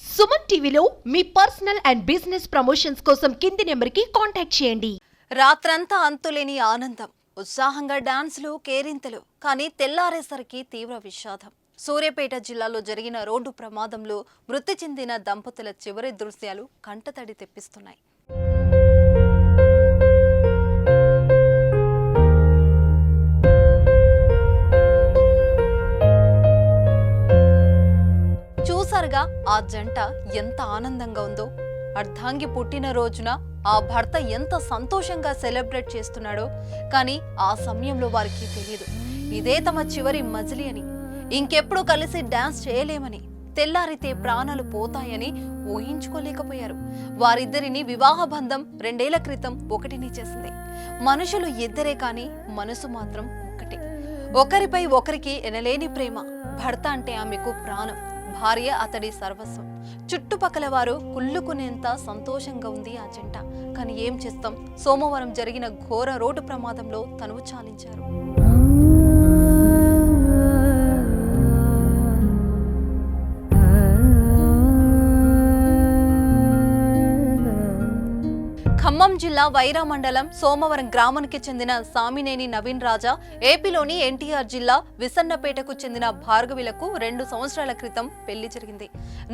సుమన్ టీవీలో మీ personal and business promotions కోసం కింది నెంబర్కి కాంటాక్ట్ చేయండి. రాత్రంతా అంతులేని ఆనందం ఉత్సాహంగా డాన్సులు కేరింతలు కానీ తెల్లారేసరికి తీవ్ర విషాదం. సూర్యాపేట జిల్లాలో జరిగిన రోడ్డు ప్రమాదంలో మృతి చెందిన దంపతుల చివరి దృశ్యాలు కంటతడి తెప్పిస్తున్నాయి. చూసారుగా ఆ జంట ఎంత ఆనందంగా ఉందో. అర్ధాంగి పుట్టిన రోజున ఆ భర్త ఎంత సంతోషంగా సెలబ్రేట్ చేస్తున్నాడో. కానీ ఆ సమయంలో వారికి తెలియదు. ఇదే తమ చివరి మజిలీ అని. ఇంకెప్పుడు కలిసి డాన్స్ చేయలేమని. తెల్లారితే ప్రాణాలు పోతాయని ఊహించుకోలేకపోయారు. వారిద్దరిని వివాహ బంధం రెండేళ్ళ క్రితం ఒకటిని చేసింది. మనుషులు ఇద్దరే కానీ మనసు మాత్రం ఒకరిపై ఒకరికి ఎనలేని ప్రేమ. భర్త అంటే ఆమెకు ప్రాణం. భార్య అతడి సర్వస్వం. చుట్టుపక్కల వారు కుళ్ళుకునేంత సంతోషంగా ఉంది ఆ జంట కానీ ఏం చేస్తాం? సోమవారం జరిగిన ఘోర రోడ్డు ప్రమాదంలో తనువు చాలించారు. ఖమ్మం జిల్లా వైరా మండలం సోమవరం గ్రామానికి చెందిన సామినేని నవీన్ రాజా ఏపీలోని ఎన్టీఆర్ జిల్లా విసన్నపేటకు చెందిన భార్గవిలకు రెండు సంవత్సరాల క్రితం పెళ్ళి జరిగింది.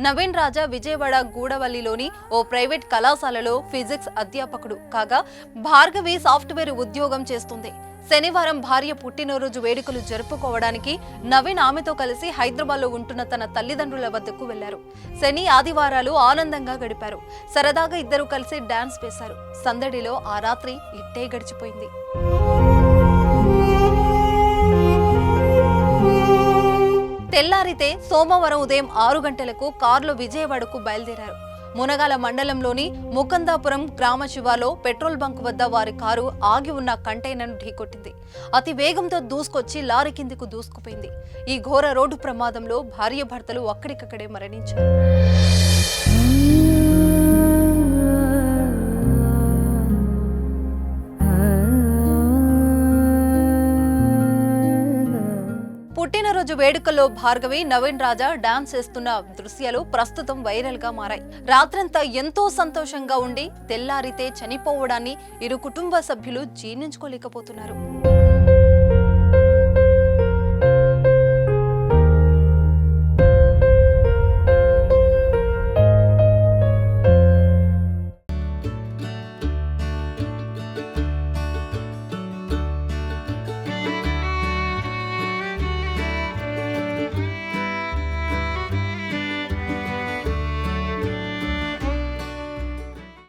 నవీన్ రాజా విజయవాడ గూడవల్లిలోని ఓ ప్రైవేట్ కళాశాలలో ఫిజిక్స్ అధ్యాపకుడు కాగా భార్గవి సాఫ్ట్వేర్ ఉద్యోగం చేస్తుంది. శనివారం భార్య పుట్టినరోజు వేడుకలు జరుపుకోవడానికి నవీన్ ఆమెతో కలిసి హైదరాబాద్లో ఉంటున్న తన తల్లిదండ్రుల వద్దకు వెళ్ళారు. శని ఆదివారాలు ఆనందంగా గడిపారు. సరదాగా ఇద్దరు కలిసి డాన్స్ వేశారు. సందడిలో ఆ రాత్రి ఇట్టే గడిచిపోయింది. తెల్లారితే సోమవారం ఉదయం ఆరు గంటలకు కారులో విజయవాడకు బయలుదేరారు. మునగాల మండలంలోని ముకందాపురం గ్రామ శివాలో పెట్రోల్ బంక్ వద్ద వారి కారు ఆగి ఉన్న కంటైనర్ను ఢీకొట్టింది. అతి వేగంతో దూసుకొచ్చి లారీ కిందికి దూసుకుపోయింది. ఈ ఘోర రోడ్డు ప్రమాదంలో భార్య భర్తలు అక్కడికక్కడే మరణించారు. పుట్టినరోజు వేడుకల్లో భార్గవి నవీన్ రాజా డాన్స్ చేస్తున్న దృశ్యాలు ప్రస్తుతం వైరల్గా మారాయి. రాత్రంతా ఎంతో సంతోషంగా ఉండి తెల్లారితే చనిపోవడాన్ని ఇరు కుటుంబ సభ్యులు జీర్ణించుకోలేకపోతున్నారు.